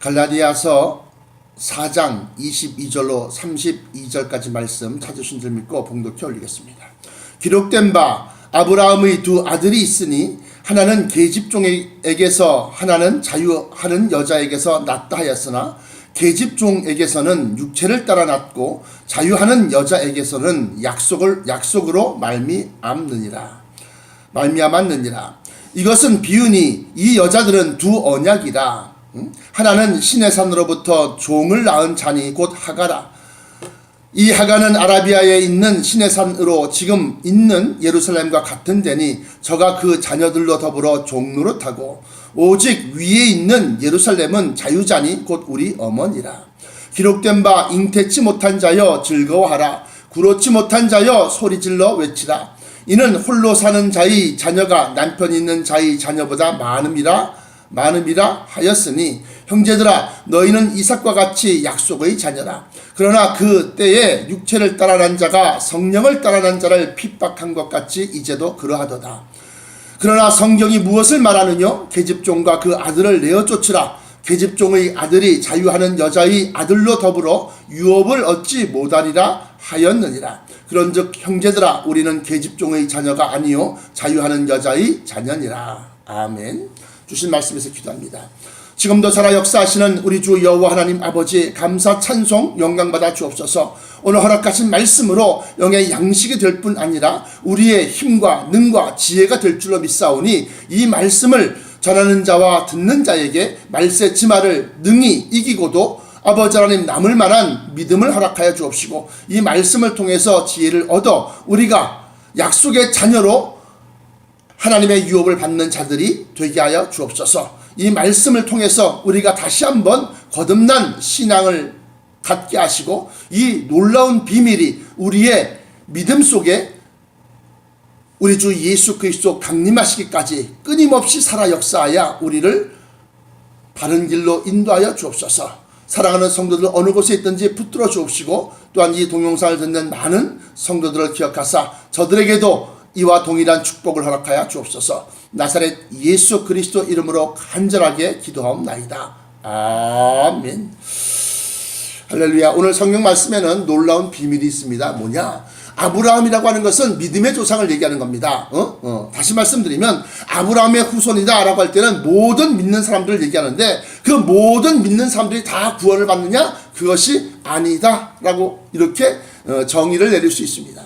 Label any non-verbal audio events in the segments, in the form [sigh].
갈라디아서 4장 22절로 32절까지 말씀 찾으신 줄 믿고 봉독해 올리겠습니다. 기록된 바 아브라함의 두 아들이 있으니 하나는 계집종에게서 하나는 자유하는 여자에게서 낳다 하였으나 계집종에게서는 육체를 따라 낳고 자유하는 여자에게서는 약속을 약속으로 말미암느니라. 말미암았느니라. 이것은 비유니 이 여자들은 두 언약이라. 음? 하나는 신의 산으로부터 종을 낳은 자니 곧 하가라. 이 하가는 아라비아에 있는 신의 산으로 지금 있는 예루살렘과 같은 데니 저가 그 자녀들로 더불어 종노릇하고 오직 위에 있는 예루살렘은 자유자니 곧 우리 어머니라. 기록된 바 잉태치 못한 자여 즐거워하라. 구로치 못한 자여 소리질러 외치라. 이는 홀로 사는 자의 자녀가 남편 있는 자의 자녀보다 많음이라 많음이라 하였으니 형제들아 너희는 이삭과 같이 약속의 자녀라. 그러나 그 때에 육체를 따라난 자가 성령을 따라난 자를 핍박한 것 같이 이제도 그러하도다. 그러나 성경이 무엇을 말하느냐 계집종과 그 아들을 내어 쫓으라. 계집종의 아들이 자유하는 여자의 아들로 더불어 유업을 얻지 못하리라 하였느니라. 그런즉 형제들아 우리는 계집종의 자녀가 아니요 자유하는 여자의 자녀니라. 아멘 주신 말씀에서 기도합니다. 지금도 살아 역사하시는 우리 주 여호와 하나님 아버지 감사 찬송 영광 받아 주옵소서. 오늘 허락하신 말씀으로 영의 양식이 될 뿐 아니라 우리의 힘과 능과 지혜가 될 줄로 믿사오니 이 말씀을 전하는 자와 듣는 자에게 말세 치마를 능히 이기고도 아버지 하나님 남을 만한 믿음을 허락하여 주옵시고 이 말씀을 통해서 지혜를 얻어 우리가 약속의 자녀로 하나님의 유업을 받는 자들이 되게 하여 주옵소서. 이 말씀을 통해서 우리가 다시 한번 거듭난 신앙을 갖게 하시고 이 놀라운 비밀이 우리의 믿음 속에 우리 주 예수 그리스도 강림하시기까지 끊임없이 살아 역사하여 우리를 바른 길로 인도하여 주옵소서. 사랑하는 성도들 어느 곳에 있든지 붙들어 주옵시고 또한 이 동영상을 듣는 많은 성도들을 기억하사 저들에게도 이와 동일한 축복을 허락하여 주옵소서. 나사렛 예수 그리스도 이름으로 간절하게 기도하옵나이다. 아멘. 할렐루야. 오늘 성경 말씀에는 놀라운 비밀이 있습니다. 뭐냐? 아브라함이라고 하는 것은 믿음의 조상을 얘기하는 겁니다. 어? 어. 다시 말씀드리면 아브라함의 후손이다라고 할 때는 모든 믿는 사람들을 얘기하는데 그 모든 믿는 사람들이 다 구원을 받느냐? 그것이 아니다라고 이렇게 어, 정의를 내릴 수 있습니다.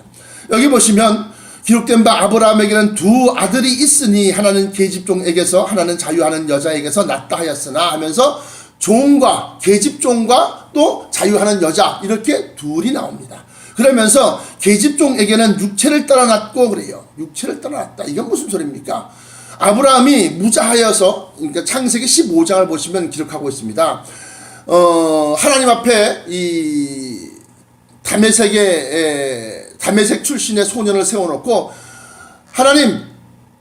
여기 보시면 기록된 바 아브라함에게는 두 아들이 있으니 하나는 계집종에게서 하나는 자유하는 여자에게서 낳다 하였으나 하면서 종과 계집종과 또 자유하는 여자 이렇게 둘이 나옵니다. 그러면서 계집종에게는 육체를 따라 낳고 그래요. 육체를 따라 낳다. 이건 무슨 소리입니까? 아브라함이 무자하여서 그러니까 창세기 15장을 보시면 기록하고 있습니다. 어, 하나님 앞에 이 다메섹의 다메섹 출신의 소년을 세워놓고 하나님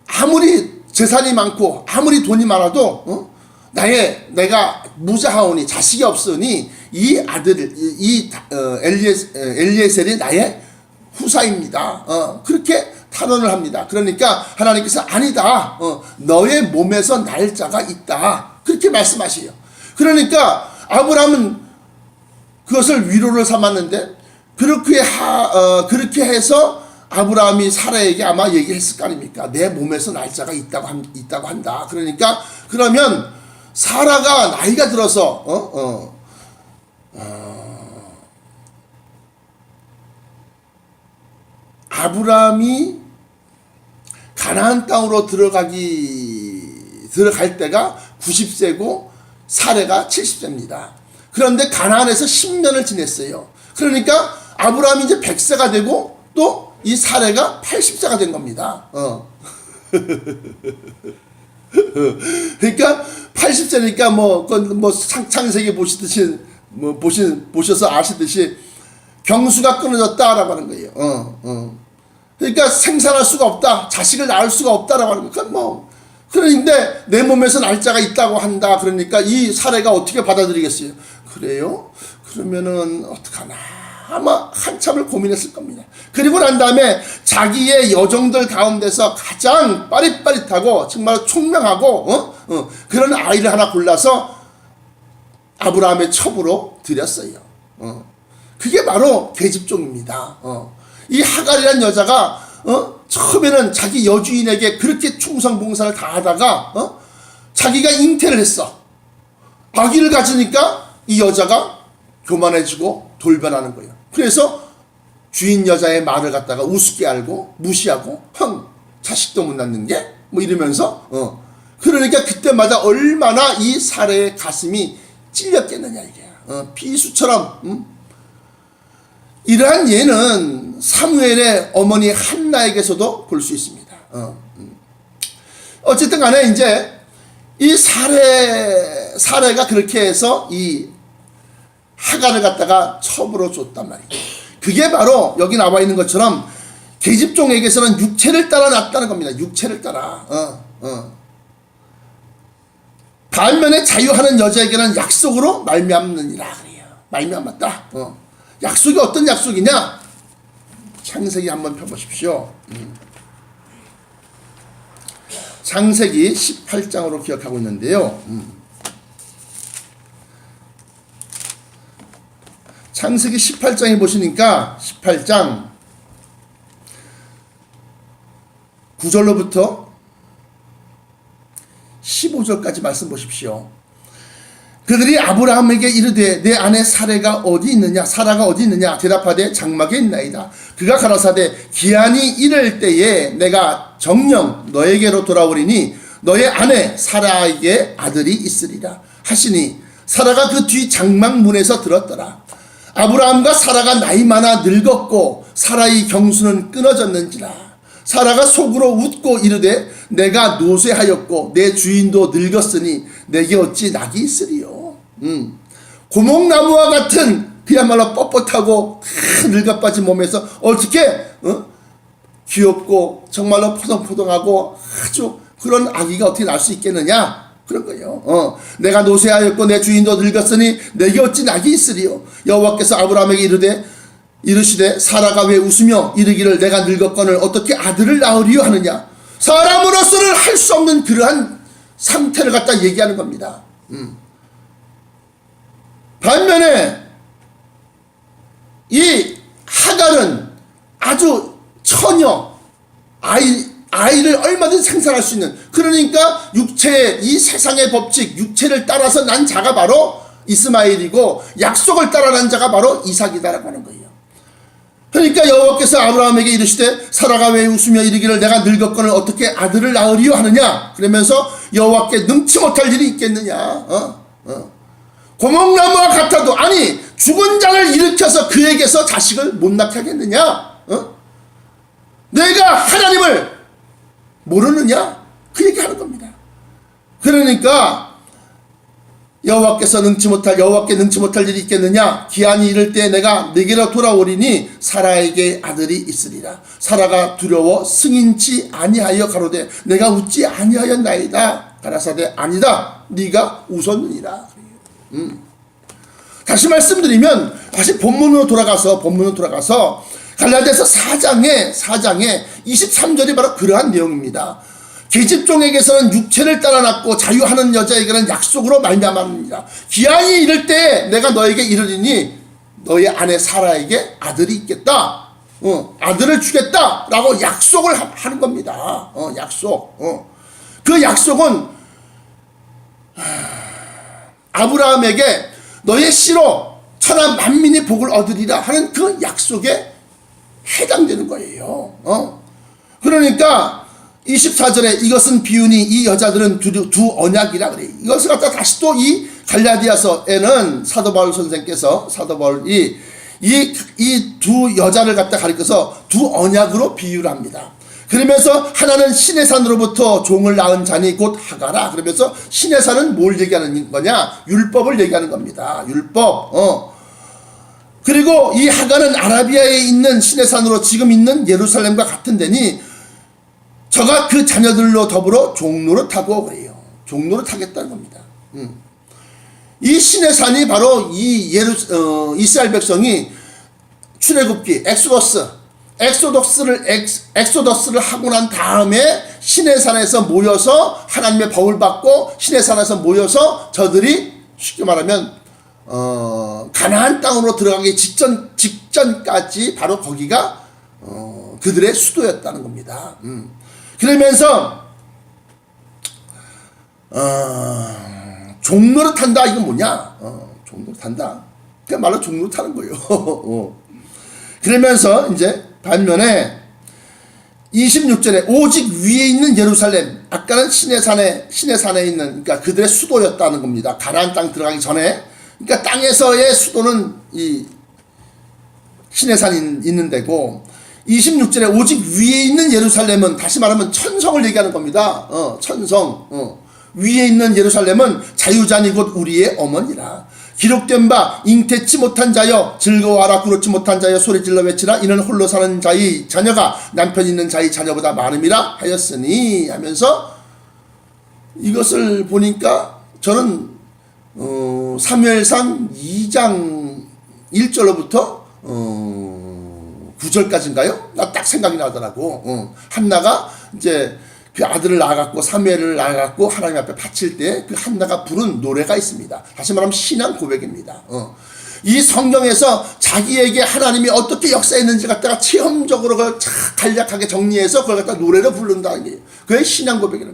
아무리 재산이 많고 아무리 돈이 많아도 어? 나의 내가 무자하오니 자식이 없으니 이 아들 이 어, 엘리에스, 엘리에셀이 나의 후사입니다. 어, 그렇게 탄원을 합니다. 그러니까 하나님께서 아니다. 어, 너의 몸에서 날짜가 있다. 그렇게 말씀하시요. 그러니까 아브라함은 그것을 위로를 삼았는데 그렇게 하, 어, 그렇게 해서 아브라함이 사라에게 아마 얘기했을 거 아닙니까? 내 몸에서 날짜가 있다고, 한, 있다고 한다. 그러니까, 그러면 사라가 나이가 들어서, 어, 어, 어, 아브라함이 가나안 땅으로 들어가기, 들어갈 때가 90세고 사례가 70세입니다. 그런데 가나안에서 10년을 지냈어요. 그러니까 아브라함이 이제 100세가 되고 또 이 사례가 80세가 된 겁니다. 어. [laughs] 그러니까 80세니까 뭐, 뭐 창세기 보시듯이 뭐 보신 보셔서 아시듯이 경수가 끊어졌다라고 하는 거예요. 어, 어. 그러니까 생산할 수가 없다, 자식을 낳을 수가 없다라고 하는 거. 뭐 그런데 내 몸에서 날짜가 있다고 한다. 그러니까 이 사례가 어떻게 받아들이겠어요? 그래요? 그러면은 어떡하나? 아마 한참을 고민했을 겁니다. 그리고 난 다음에 자기의 여종들 가운데서 가장 빠릿빠릿하고 정말 총명하고 어? 어, 그런 아이를 하나 골라서 아브라함의 첩으로 드렸어요. 어. 그게 바로 계집종입니다. 어. 이 하갈이란 여자가 어? 처음에는 자기 여주인에게 그렇게 충성봉사를 다 하다가 어? 자기가 잉태를 했어. 아기를 가지니까 이 여자가 교만해지고 돌변하는 거예요. 그래서 주인 여자의 말을 갖다가 우습게 알고 무시하고 흥 자식도 못 낳는 게 뭐 이러면서 어 그러니까 그때마다 얼마나 이 사례의 가슴이 찔렸겠느냐 이게 어, 비수처럼 음? 이러한 예는 사무엘의 어머니 한나에게서도 볼 수 있습니다. 어, 음. 어쨌든 간에 이제 이 사례 사례가 그렇게 해서 이 하가를 갖다가 첩으로 줬단 말이에요. 그게 바로 여기 나와 있는 것처럼 계집종에게서는 육체를 따라 났다는 겁니다. 육체를 따라. 어, 어. 반면에 자유하는 여자에게는 약속으로 말미암느니라 그래요. 말미암았다. 어. 약속이 어떤 약속이냐? 창세기 한번 펴보십시오. 음. 창세기 18장으로 기억하고 있는데요. 음. 창세기 18장에 보시니까 18장 9절로부터 15절까지 말씀 보십시오. 그들이 아브라함에게 이르되 내 아내 사례가 어디 있느냐? 사라가 어디 있느냐? 대답하되 장막에 있나이다. 그가 가라사대 기한이 이를 때에 내가 정령 너에게로 돌아오리니 너의 아내 사라에게 아들이 있으리라 하시니 사라가 그 뒤 장막 문에서 들었더라 아브라함과 사라가 나이 많아 늙었고 사라의 경수는 끊어졌는지라 사라가 속으로 웃고 이르되 내가 노쇠하였고 내 주인도 늙었으니 내게 어찌 낙이 있으리요. 음. 고목나무와 같은 그야말로 뻣뻣하고 다 늙어빠진 몸에서 어떻게 어? 귀엽고 정말로 포동포동하고 아주 그런 아기가 어떻게 날 수 있겠느냐 그런 거예요. 어, 내가 노쇠하였고 내 주인도 늙었으니 내게 어찌 낙이 있으리요. 여호와께서 아브라함에게 이르되 이르시되 사라가 왜 웃으며 이르기를 내가 늙었거늘 어떻게 아들을 낳으리요 하느냐 사람으로서는 할 수 없는 그러한 상태를 갖다 얘기하는 겁니다. 음. 반면에 이 하갈은 아주 처녀 아이 아이를 얼마든지 생산할 수 있는 그러니까 육체의 이 세상의 법칙 육체를 따라서 난 자가 바로 이스마엘이고 약속을 따라 난 자가 바로 이삭이다라고 하는 거예요. 그러니까 여호와께서 아브라함에게 이르시되 사라가 왜 웃으며 이르기를 내가 늙었거늘 어떻게 아들을 낳으리요 하느냐 그러면서 여호와께 능치 못할 일이 있겠느냐 어? 어. 고목나무와 같아도 아니 죽은 자를 일으켜서 그에게서 자식을 못 낳게 하겠느냐 어? 내가 하나님을 모르느냐? 그 얘기 하는 겁니다. 그러니까 여호와께서 능치 못할 여호와께 능치 못할 일이 있겠느냐? 기한이 이를 때 내가 내게로 돌아오리니 사라에게 아들이 있으리라. 사라가 두려워 승인치 아니하여 가로되 내가 웃지 아니하였나이다. 가라사대 아니다. 네가 웃었느니라. 음. 다시 말씀드리면 다시 본문으로 돌아가서 본문으로 돌아가서 갈라디아서 4장에 4장에 23절이 바로 그러한 내용입니다. 계집종에게서는 육체를 따라 낳고 자유하는 여자에게는 약속으로 말미암았느니라. 기한이 이를 때 내가 너에게 이르리니 너의 아내 사라에게 아들이 있겠다. 어, 아들을 주겠다라고 약속을 하- 하는 겁니다. 어, 약속. 어. 그 약속은 하, 아브라함에게 너의 씨로 천하 만민이 복을 얻으리라 하는 그 약속에 해당되는 거예요. 어? 그러니까 24절에 이것은 비유니 이 여자들은 두, 두 언약이라 그래. 이것을 갖다 다시 또 이 갈라디아서에는 사도 바울 선생께서 사도 바울이 이 이 두 여자를 갖다 가리켜서 두 언약으로 비유를 합니다. 그러면서 하나는 신의 산으로부터 종을 낳은 자니 곧 하가라. 그러면서 신의 산은 뭘 얘기하는 거냐? 율법을 얘기하는 겁니다. 율법. 어. 그리고 이 하가는 아라비아에 있는 신의 산으로 지금 있는 예루살렘과 같은 데니 저가 그 자녀들로 더불어 종로를 타고 그래요. 종로를 타겠다는 겁니다. 음. 이 신의 산이 바로 이 예루 어, 이스라엘 백성이 출애굽기 엑소더스 엑소더스를 엑, 엑소더스를 하고 난 다음에 신의 산에서 모여서 하나님의 법을 받고 신의 산에서 모여서 저들이 쉽게 말하면 어, 가나안 땅으로 들어가기 직전 직전까지 바로 거기가 어, 그들의 수도였다는 겁니다. 음. 그러면서 어, 종로를 탄다 이건 뭐냐? 어, 종로를 탄다. 그냥 말로 종로를 타는 거예요. [laughs] 어. 그러면서 이제 반면에 26절에 오직 위에 있는 예루살렘 아까는 신의 산에 신의 산에 있는 그러니까 그들의 수도였다는 겁니다. 가나안 땅 들어가기 전에 그러니까 땅에서의 수도는 이 신의 산이 있는 데고 26절에 오직 위에 있는 예루살렘은 다시 말하면 천성을 얘기하는 겁니다. 어, 천성. 어. 위에 있는 예루살렘은 자유자니 곧 우리의 어머니라. 기록된 바 잉태치 못한 자여 즐거워하라 구놓지 못한 자여 소리질러 외치라 이는 홀로 사는 자의 자녀가 남편 있는 자의 자녀보다 많음이라 하였으니 하면서 이것을 보니까 저는 어, 사무엘상 2장 1절로부터 어, 9절까지인가요? 나 딱 생각이 나더라고. 어, 한나가 이제 그 아들을 낳아갖고 사무엘을 낳아갖고 하나님 앞에 바칠 때 그 한나가 부른 노래가 있습니다. 다시 말하면 신앙 고백입니다. 어. 이 성경에서 자기에게 하나님이 어떻게 역사했는지 갖다가 체험적으로 그걸 착 간략하게 정리해서 그걸 갖다 노래로 부른다는 게 그게 신앙 거예요.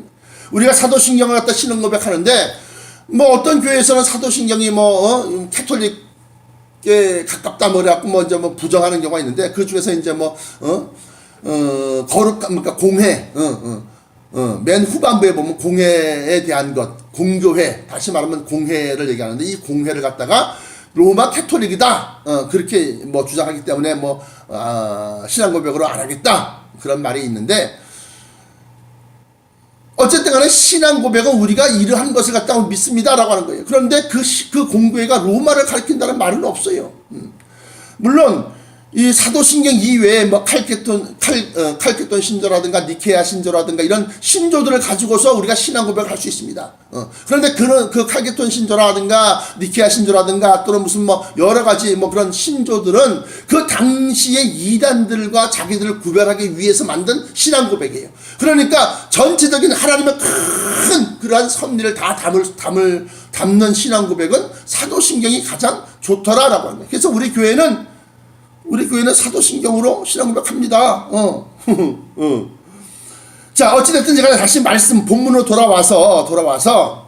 우리가 사도신경을 갖다 신앙 고백하는데 뭐 어떤 교회에서는 사도신경이 뭐 어, 캐톨릭 에 가깝다 뭐 그래갖고 뭐 이제 뭐 부정하는 경우가 있는데 그 중에서 이제 뭐 어, 어 거룩 그러니까 공회 어, 어, 어, 맨 후반부에 보면 공회에 대한 것 공교회 다시 말하면 공회를 얘기하는데 이 공회를 갖다가 로마 캐톨릭이다 어, 그렇게 뭐 주장하기 때문에 뭐 아, 신앙 고백으로 안 하겠다 그런 말이 있는데 어쨌든 간에 신앙 고백은 우리가 이러한 것을 갖다가 믿습니다라고 하는 거예요. 그런데 그, 시- 그 공교회가 로마를 가리킨다는 말은 없어요. 음. 물론 이 사도신경 이외에 뭐 칼케톤 칼 어, 칼케톤 신조라든가 니케아 신조라든가 이런 신조들을 가지고서 우리가 신앙 고백을 할 수 있습니다. 어. 그런데 그런 그 칼케톤 신조라든가 니케아 신조라든가 또는 무슨 뭐 여러 가지 뭐 그런 신조들은 그 당시의 이단들과 자기들을 구별하기 위해서 만든 신앙 고백이에요. 그러니까 전체적인 하나님의 큰 그러한 섭리를 다 담을 담을 담는 신앙 고백은 사도신경이 가장 좋더라라고 합니다. 그래서 우리 교회는 우리 교회는 사도신경으로 신앙 고백합니다. 어. [laughs] 어. 자, 어찌됐든 제가 다시 말씀 본문으로 돌아와서 돌아와서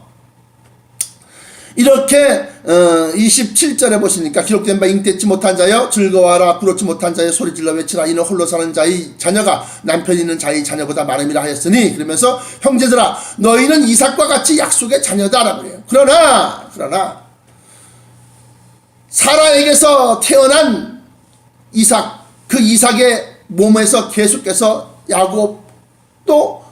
이렇게 어, 27절에 보시니까 기록된 바 잉태치 못한 자여 즐거워하라 부럽지 못한 자여 소리 질러 외치라 이는 홀로 사는 자의 자녀가 남편 있는 자의 자녀보다 많음이라 하였으니 그러면서 형제들아 너희는 이삭과 같이 약속의 자녀다라고 해요. 그러나 그러나 사라에게서 태어난 이삭 그 이삭의 몸에서 계속해서 야곱 또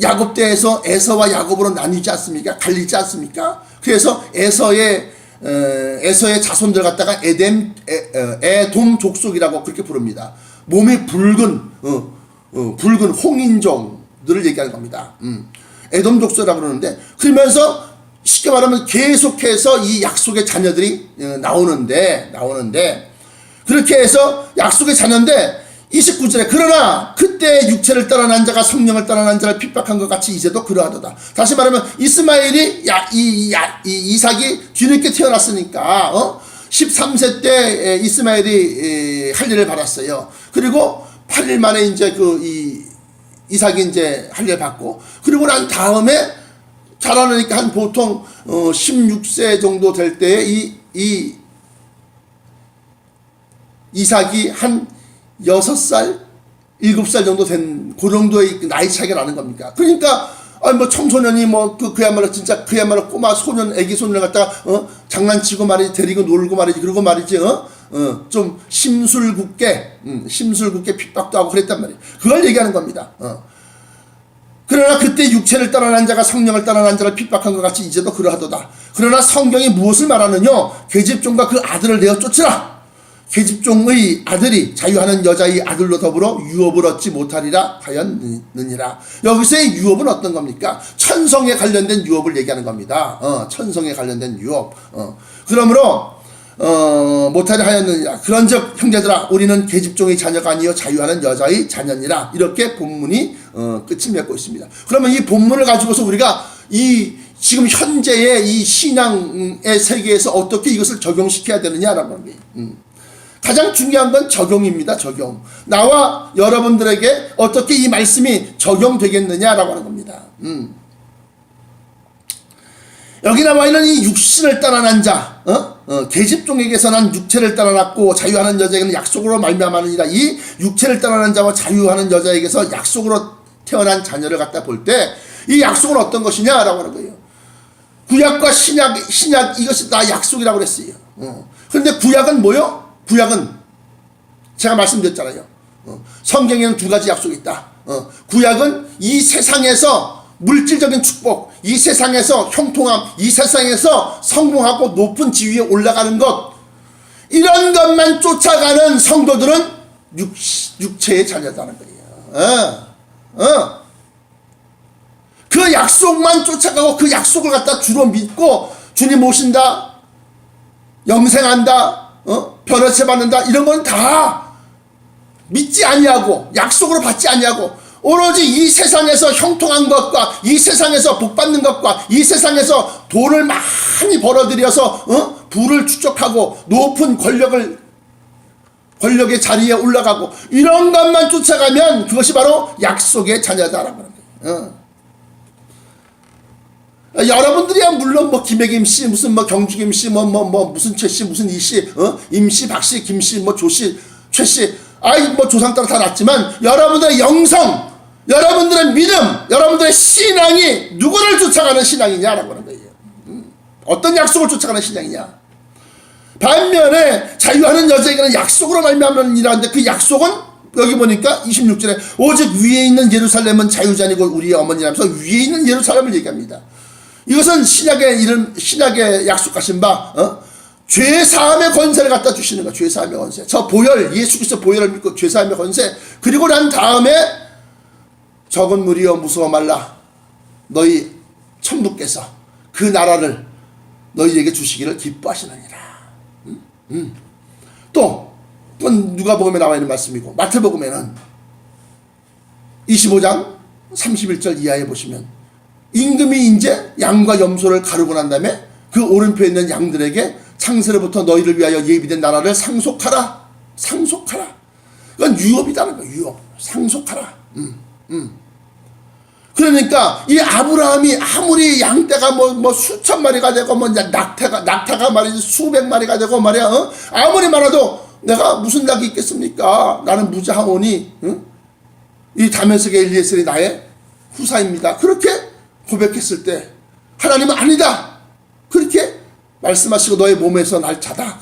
야곱 때에서 에서와 야곱으로 나뉘지 않습니까? 갈리지 않습니까? 그래서 에서의 어, 에서의 자손들 갖다가 에뎀 에, 어, 에돔 족속이라고 그렇게 부릅니다. 몸이 붉은 어, 어, 붉은 홍인종들을 얘기하는 겁니다. 음. 에돔 족속이라고 그러는데 그러면서 쉽게 말하면 계속해서 이 약속의 자녀들이 어, 나오는데 나오는데 그렇게 해서 약속의 자녀인데 29절에 그러나 그때 육체를 떠난 자가 성령을 떠난 자를 핍박한 것 같이 이제도 그러하도다. 다시 말하면 이스마엘이 야, 이, 야, 이 이삭이 뒤늦게 태어났으니까 어? 13세 때 에, 이스마엘이 에, 할례를 받았어요. 그리고 8일 만에 이제 그 이 이삭이 이제 할례 받고 그리고 난 다음에 자라나니까 한 보통 어 16세 정도 될 때에 이, 이 이삭이 한 6살, 7살 정도 된 그 정도의 나이 차이가 나는 겁니까? 그러니까 아니 뭐 청소년이 뭐 그 그야말로 진짜 그야말로 꼬마 소년 애기 소년을 갖다가 어 장난치고 말이지 데리고 놀고 말이지 그러고 말이지 어 어 좀 심술궂게 음, 심술궂게 핍박도 하고 그랬단 말이에요. 그걸 얘기하는 겁니다. 어. 그러나 그때 육체를 떠난 자가 성령을 떠난 자를 핍박한 것 같이 이제도 그러하도다. 그러나 성경이 무엇을 말하느냐? 계집종과 그 아들을 내어 쫓으라. 계집종의 아들이 자유하는 여자의 아들로 더불어 유업을 얻지 못하리라 하였느니라. 여기서의 유업은 어떤 겁니까? 천성에 관련된 유업을 얘기하는 겁니다. 어, 천성에 관련된 유업. 어. 그러므로 어, 못하리 하였느니라. 그런즉 형제들아 우리는 계집종의 자녀가 아니요 자유하는 여자의 자녀니라. 이렇게 본문이 어, 끝을 맺고 있습니다. 그러면 이 본문을 가지고서 우리가 이 지금 현재의 이 신앙의 세계에서 어떻게 이것을 적용시켜야 되느냐라는 거예요. 음. 가장 중요한 건 적용입니다. 적용. 나와 여러분들에게 어떻게 이 말씀이 적용되겠느냐라고 하는 겁니다. 음. 여기 나와 있는 이 육신을 따라 난 자, 어? 어, 계집종에게서 난 육체를 따라 났고 자유하는 여자에게는 약속으로 말미암하느니라. 이 육체를 따라 난 자와 자유하는 여자에게서 약속으로 태어난 자녀를 갖다 볼 때 이 약속은 어떤 것이냐라고 하는 거예요. 구약과 신약, 신약 이것이 다 약속이라고 그랬어요. 어. 근데 구약은 뭐요? 구약은 제가 말씀드렸잖아요. 어. 성경에는 두 가지 약속이 있다. 어. 구약은 이 세상에서 물질적인 축복, 이 세상에서 형통함, 이 세상에서 성공하고 높은 지위에 올라가는 것, 이런 것만 쫓아가는 성도들은 육, 육체의 자녀다는 거예요. 어. 어. 그 약속만 쫓아가고 그 약속을 갖다 주로 믿고 주님 오신다, 영생한다, 어? 변화체 받는다 이런 건 다 믿지 아니하고 약속으로 받지 아니하고 오로지 이 세상에서 형통한 것과 이 세상에서 복 받는 것과 이 세상에서 돈을 많이 벌어들여서 어? 부를 축적하고 높은 권력을 권력의 자리에 올라가고 이런 것만 쫓아가면 그것이 바로 약속의 자녀다라고 하는 거예요. 어. 여러분들이야 물론 뭐 김혜김 씨 무슨 뭐 경주김 씨뭐 뭐 뭐 무슨 최 씨 무슨 이씨 어? 임씨 박씨 김씨 뭐 조씨 최씨. 아이 뭐 조상 따라 다 났지만 여러분들의 영성 여러분들의 믿음 여러분들의 신앙이 누구를 쫓아가는 신앙이냐라고 하는 거예요. 음, 어떤 약속을 쫓아가는 신앙이냐? 반면에 자유하는 여자에게는 약속으로 말미암는 일하는데 그 약속은 여기 보니까 26절에 오직 위에 있는 예루살렘은 자유자니고 우리의 어머니라면서 위에 있는 예루살렘을 얘기합니다. 이것은 신약의 이런 신약의 약속하신 바 어? 죄 사함의 권세를 갖다 주시는 거. 죄 사함의 권세. 저 보혈 예수 그리스도 보혈을 믿고 죄 사함의 권세. 그리고 난 다음에 적은 무리여 무서워 말라. 너희 천부께서 그 나라를 너희에게 주시기를 기뻐하시느니라. 음? 음. 또 그건 누가복음에 나와 있는 말씀이고 마태복음에는 25장 31절 이하에 보시면 임금이 이제 양과 염소를 가르고 난 다음에 그 오른편에 있는 양들에게 창세로부터 너희를 위하여 예비된 나라를 상속하라. 상속하라. 이건 유업이다는 거야. 유업. 상속하라. 음, 음. 그러니까 이 아브라함이 아무리 양떼가 뭐, 뭐 수천 마리가 되고 뭐 낙타가 낙타가 말이지 수백 마리가 되고 말이야. 어? 아무리 말해도 내가 무슨 낙이 있겠습니까? 나는 무자하오니 응? 이 다메섹의 엘리에셀이 나의 후사입니다. 그렇게 고백했을 때 하나님은 아니다. 그렇게 말씀하시고 너의 몸에서 날 자다.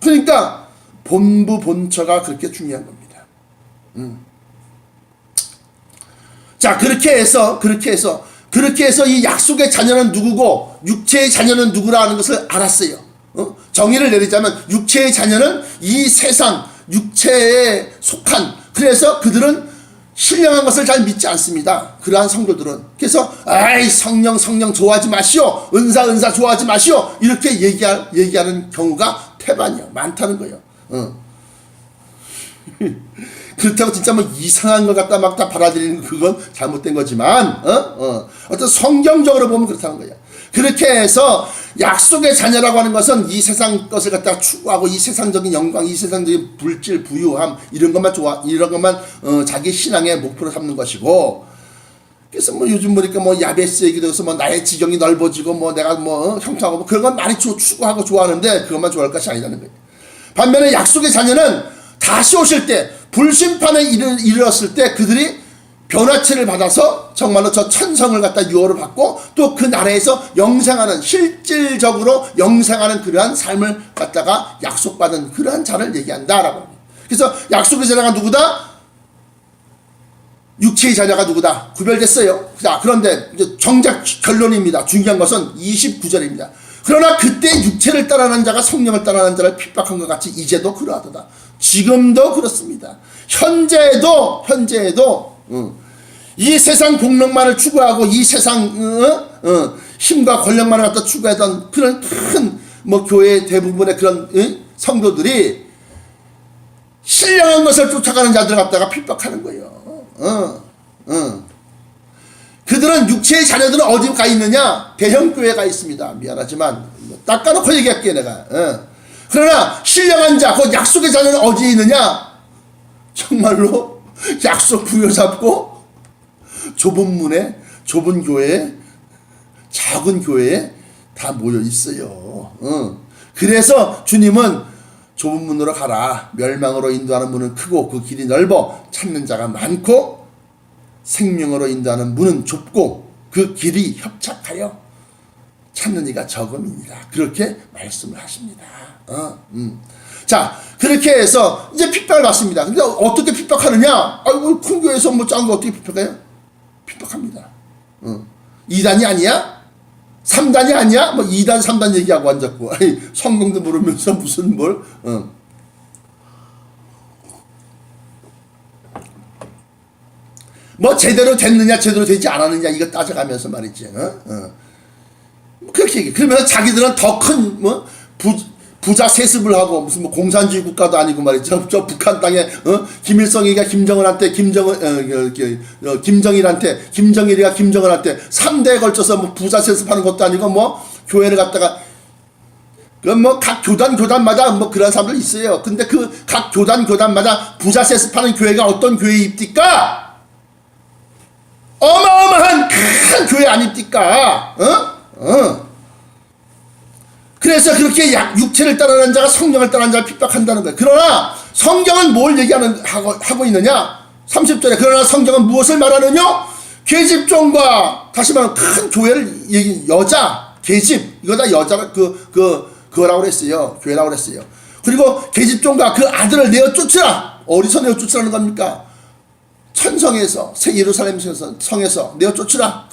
그러니까 본부 본처가 그렇게 중요한 겁니다. 음. 자 그렇게 해서 그렇게 해서 그렇게 해서 이 약속의 자녀는 누구고 육체의 자녀는 누구라는 것을 알았어요. 어? 정의를 내리자면 육체의 자녀는 이 세상 육체에 속한 그래서 그들은 신령한 것을 잘 믿지 않습니다. 그러한 성도들은 그래서 아이 성령 성령 좋아하지 마시오 은사 은사 좋아하지 마시오 이렇게 얘기할 얘기하는 경우가 태반이요 많다는 거예요. 어. [laughs] 그렇다고 진짜 뭐 이상한 것 갖다 막 다 받아들이는 그건 잘못된 거지만 어? 어. 어떤 성경적으로 보면 그렇다는 거예요. 그렇게 해서 약속의 자녀라고 하는 것은 이 세상 것을 갖다 추구하고 이 세상적인 영광, 이 세상적인 불질, 부유함 이런 것만 좋아 이런 것만 어, 자기 신앙의 목표로 삼는 것이고 그래서 뭐 요즘 보니까 뭐 야베스 얘기도 해서 뭐 나의 지경이 넓어지고 뭐 내가 뭐 형통하고 뭐 그런 건 많이 추구하고 좋아하는데 그것만 좋아할 것이 아니라는 거예요. 반면에 약속의 자녀는 다시 오실 때 불심판에 이르 렀을 때 그들이 변화체를 받아서 정말로 저 천성을 갖다 유호를 받고 또 그 나라에서 영생하는 실질적으로 영생하는 그러한 삶을 갖다가 약속받은 그러한 자를 얘기한다라고 합니다. 그래서 약속의 자녀가 누구다? 육체의 자녀가 누구다? 구별됐어요. 자, 그런데 이제 정작 결론입니다. 중요한 것은 29절입니다. 그러나 그때 육체를 따라하는 자가 성령을 따라하는 자를 핍박한 것 같이 이제도 그러하도다. 지금도 그렇습니다. 현재에도 현재에도 어, 이 세상 공명만을 추구하고 이 세상 어, 어, 힘과 권력만을 갖다 추구하던 그런 큰 뭐 교회 대부분의 그런 성도들이 신령한 것을 쫓아가는 자들 갖다가 핍박하는 거예요. 어, 어. 그들은 육체의 자녀들은 어디 가 있느냐? 대형 교회가 있습니다. 미안하지만 뭐 닦아놓고 얘기할게 내가. 어. 그러나 신령한 자, 곧 약속의 자녀는 어디에 있느냐? 정말로 [laughs] 약속 부여잡고 좁은 문에 좁은 교회에 작은 교회에 다 모여 있어요. 어. 그래서 주님은 좁은 문으로 가라. 멸망으로 인도하는 문은 크고 그 길이 넓어 찾는 자가 많고 생명으로 인도하는 문은 좁고 그 길이 협착하여 찾는 이가 적음입니다. 그렇게 말씀을 하십니다. 어, 음. 자, 그렇게 해서 이제 핍박을 받습니다. 근데 어떻게 핍박하느냐? 아이고, 큰 교회에서 뭐 작은 거 어떻게 핍박해요? 핍박합니다. 어. 2단이 아니야? 3단이 아니야? 뭐 2단, 3단 얘기하고 앉았고. 아니, 성경도 모르면서 무슨 뭘, 어. 뭐 제대로 됐느냐 제대로 되지 않았느냐 이거 따져가면서 말이지 어? 어. 그렇게 얘기 그러면 자기들은 더 큰 뭐 부 자 세습을 하고 무슨 뭐 공산주의 국가도 아니고 말이죠 [laughs] 저 북한 땅에 어? 김일성이가 김정은한테 김정은 어, 그, 그, 어, 김정일한테 김정일이가 김정은한테 3대에 걸쳐서 뭐 부자 세습하는 것도 아니고 뭐 교회를 갖다가 그뭐각 교단 교단마다 뭐 그런 사람들 있어요 근데 그 각 교단 교단마다 부자 세습하는 교회가 어떤 교회입니까? 어마어마한 큰 교회 아닙니까? 어? 어. 그래서 그렇게 약, 육체를 따르는 자가 성령을 따르는 자를 핍박한다는 거예요. 그러나 성경은 뭘 얘기하는, 하고, 하고 있느냐? 30절에 그러나 성경은 무엇을 말하느냐? 계집종과 다시 말하면 큰 교회를 얘기, 여자, 계집, 이거 다 여자가 그, 그, 그거라고 그랬어요. 교회라고 그랬어요. 그리고 계집종과 그 아들을 내어 쫓으라! 어디서 내어 쫓으라는 겁니까? 천성에서 새 예루살렘 성에서 내어 쫓으라.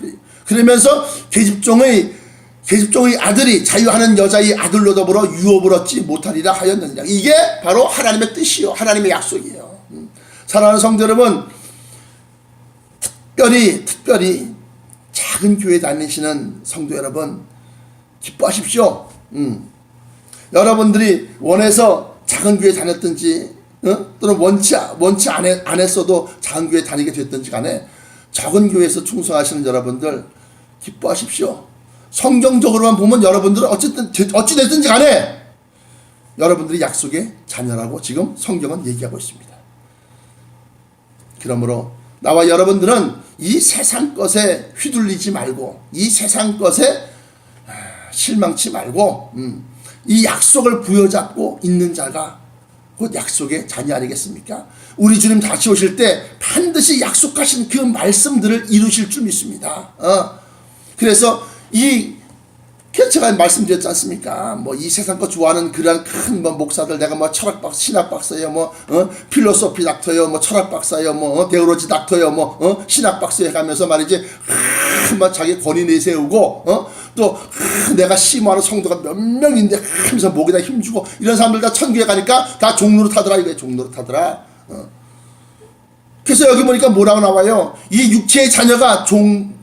그러면서 계집종의 계집종의 아들이 자유하는 여자의 아들로 더불어 유업을 얻지 못하리라 하였느니라. 이게 바로 하나님의 뜻이요. 하나님의 약속이에요. 음. 사랑하는 성도 여러분, 특별히 특별히 작은 교회 다니시는 성도 여러분 기뻐하십시오. 음. 여러분들이 원해서 작은 교회 다녔든지 어? 또는 원치 원치 안, 해, 안 했어도 작은 교회 다니게 됐든지 간에 작은 교회에서 충성하시는 여러분들 기뻐하십시오. 성경적으로만 보면 여러분들은 어쨌든 어찌 됐든지 간에 여러분들이 약속의 자녀라고 지금 성경은 얘기하고 있습니다. 그러므로 나와 여러분들은 이 세상 것에 휘둘리지 말고 이 세상 것에 아, 실망치 말고 음, 이 약속을 부여잡고 있는 자가 곧 약속의 자녀 아니겠습니까? 우리 주님 다시 오실 때 반드시 약속하신 그 말씀들을 이루실 줄 믿습니다. 어. 그래서 이 제가 말씀드렸지 않습니까? 뭐 이 세상 거 좋아하는 그런 큰 뭐 목사들 내가 뭐 철학 박 신학 박사요 뭐 어? 필로소피 닥터요 뭐 철학 박사요 뭐 어? 데오로지 닥터요 뭐 어? 신학 박사 해가면서 말이지 아, 막 자기 권위 내세우고 어? 또 아, 내가 심호하는 성도가 몇 명인데 하면서 목에다 힘주고 이런 사람들 다 천국에 가니까 다 종로로 타더라 이거야 종로로 타더라 어. 그래서 여기 보니까 뭐라고 나와요 이 육체의 자녀가 종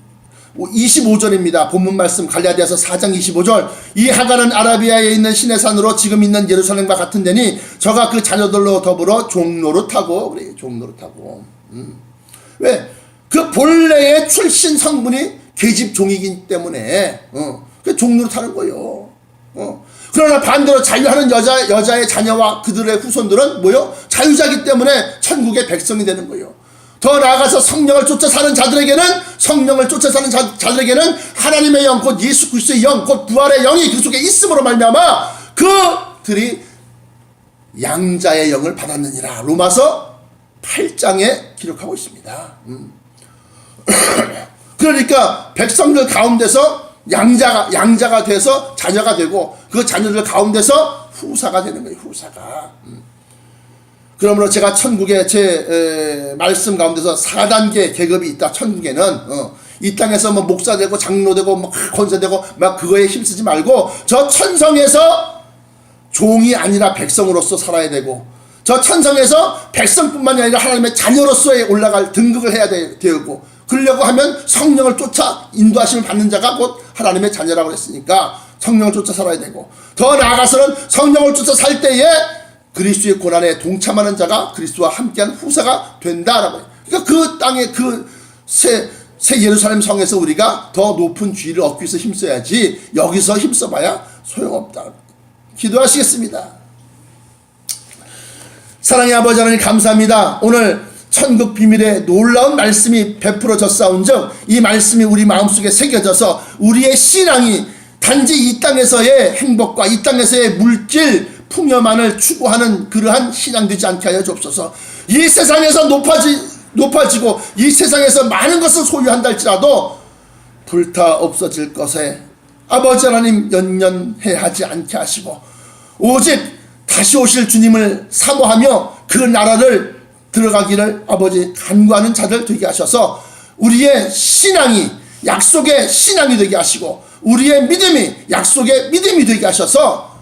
25절입니다. 본문 말씀 갈라디아서 4장 25절. 이 하가는 아라비아에 있는 신의 산으로 지금 있는 예루살렘과 같은 데니 저가 그 자녀들로 더불어 종로로 타고 그래 종로로 타고. 음. 왜? 그 본래의 출신 성분이 계집 종이기 때문에 어. 그 종로로 타는 거예요. 어. 그러나 반대로 자유하는 여자 여자의 자녀와 그들의 후손들은 뭐요? 자유자기 때문에 천국의 백성이 되는 거예요. 더 나아가서 성령을 쫓아 사는 자들에게는 성령을 쫓아 사는 자, 자들에게는 하나님의 영, 곧 예수 그리스도의 영, 곧 부활의 영이 그 속에 있음으로 말미암아 그들이 양자의 영을 받았느니라. 로마서 8장에 기록하고 있습니다. 음. [clears throat] 그러니까 백성들 가운데서 양자가 양자가 돼서 자녀가 되고 그 자녀들 가운데서 후사가 되는 거예요. 후사가. 음. 그러므로 제가 천국의 제 에, 말씀 가운데서 4단계 계급이 있다. 천국에는 어, 이 땅에서 뭐 목사 되고 장로 되고 뭐 권세 되고 막 그거에 힘쓰지 말고 저 천성에서 종이 아니라 백성으로서 살아야 되고 저 천성에서 백성뿐만이 아니라 하나님의 자녀로서의 올라갈 등극을 해야 되, 되고 그러려고 하면 성령을 쫓아 인도하심을 받는 자가 곧 하나님의 자녀라고 했으니까 성령을 쫓아 살아야 되고 더 나아가서는 성령을 쫓아 살 때에 그리스도의 고난에 동참하는 자가 그리스도와 함께한 후사가 된다라고 해요. 그러니까 그 땅에 그새 새 예루살렘 성에서 우리가 더 높은 주의를 얻기 위해서 힘써야지 여기서 힘써봐야 소용없다. 기도하시겠습니다. 사랑의 아버지 하나님 감사합니다. 오늘 천국 비밀의 놀라운 말씀이 베풀어졌사온즉 이 말씀이 우리 마음속에 새겨져서 우리의 신앙이 단지 이 땅에서의 행복과 이 땅에서의 물질 풍요만을 추구하는 그러한 신앙 되지 않게 하여 주옵소서. 이 세상에서 높아지 높아지고 이 세상에서 많은 것을 소유한다 할지라도 불타 없어질 것에 아버지 하나님 연연해 하지 않게 하시고 오직 다시 오실 주님을 사모하며 그 나라를 들어가기를 아버지 간구하는 자들 되게 하셔서 우리의 신앙이 약속의 신앙이 되게 하시고 우리의 믿음이 약속의 믿음이 되게 하셔서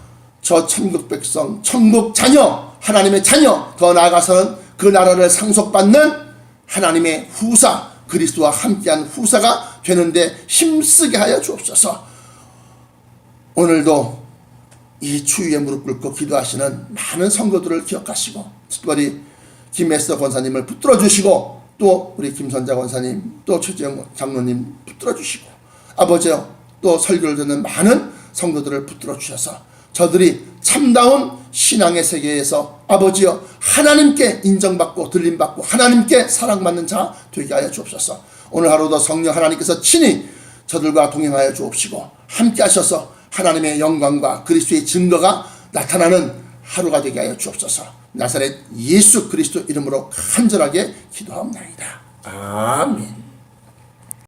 저 천국 백성, 천국 자녀, 하나님의 자녀, 더 나아가서는 그 나라를 상속받는 하나님의 후사, 그리스도와 함께한 후사가 되는데 힘쓰게 하여 주옵소서. 오늘도 이 추위에 무릎 꿇고 기도하시는 많은 성도들을 기억하시고 특별히 김에서 권사님을 붙들어 주시고 또 우리 김선자 권사님 또 최재영 장로님 붙들어 주시고 아버지요 또 설교를 듣는 많은 성도들을 붙들어 주셔서 저들이 참다운 신앙의 세계에서 아버지여 하나님께 인정받고 들림받고 하나님께 사랑받는 자 되게 하여 주옵소서. 오늘 하루도 성령 하나님께서 친히 저들과 동행하여 주옵시고 함께 하셔서 하나님의 영광과 그리스도의 증거가 나타나는 하루가 되게 하여 주옵소서. 나사렛 예수 그리스도 이름으로 간절하게 기도합니다. 아멘